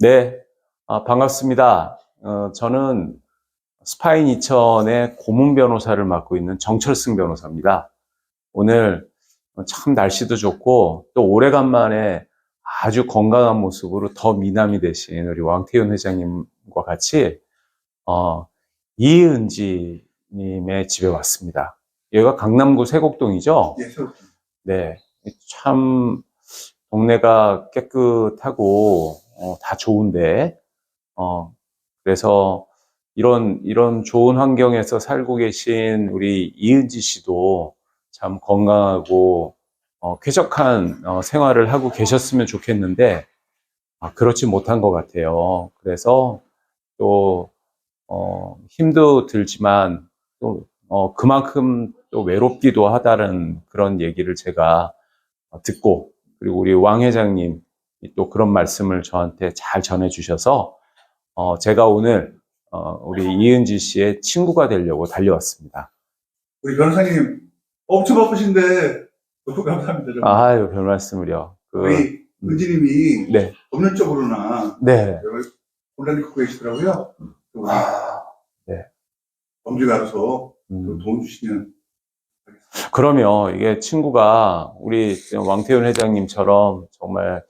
네, 아, 반갑습니다. 어, 저는 스파인 이천의 고문 변호사를 맡고 있는 정철승 변호사입니다. 오늘 참 날씨도 좋고 또 오래간만에 아주 건강한 모습으로 더 미남이 되신 우리 왕태윤 회장님과 같이 어, 이은지님의 집에 왔습니다. 여기가 강남구 세곡동이죠? 예, 저, 네, 참 동네가 깨끗하고 어, 다 좋은데 어, 그래서 이런 이런 좋은 환경에서 살고 계신 우리 이은지 씨도 참 건강하고 어, 쾌적한 어, 생활을 하고 계셨으면 좋겠는데 아, 그렇지 못한 것 같아요. 그래서 또 어, 힘도 들지만 또 어, 그만큼 또 외롭기도 하다는 그런 얘기를 제가 어, 듣고 그리고 우리 왕 회장님 또 그런 말씀을 저한테 잘 전해주셔서 어, 제가 오늘 어, 우리 이은지 씨의 친구가 되려고 달려왔습니다. 우리 변호사님 엄청 바쁘신데 너무 감사합니다. 정말. 아유 별 말씀을요. 그, 우리 은지님이 네, 법률적으로나 네. 곤란히 갖고 계시더라고요. 아, 범죄가 알아서 또 음. 도움 주시면 그러면 이게 친구가 우리 왕태윤 회장님처럼 정말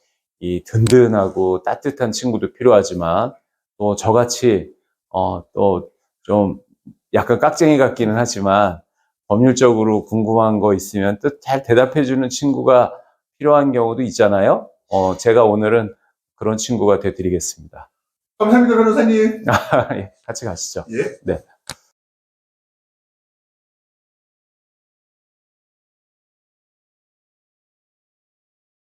이 든든하고 따뜻한 친구도 필요하지만 또 저같이 어, 또 좀 약간 깍쟁이 같기는 하지만 법률적으로 궁금한 거 있으면 또 잘 대답해주는 친구가 필요한 경우도 있잖아요. 어, 제가 오늘은 그런 친구가 되드리겠습니다. 감사합니다, 변호사님. 예, 같이 가시죠. 예. 네.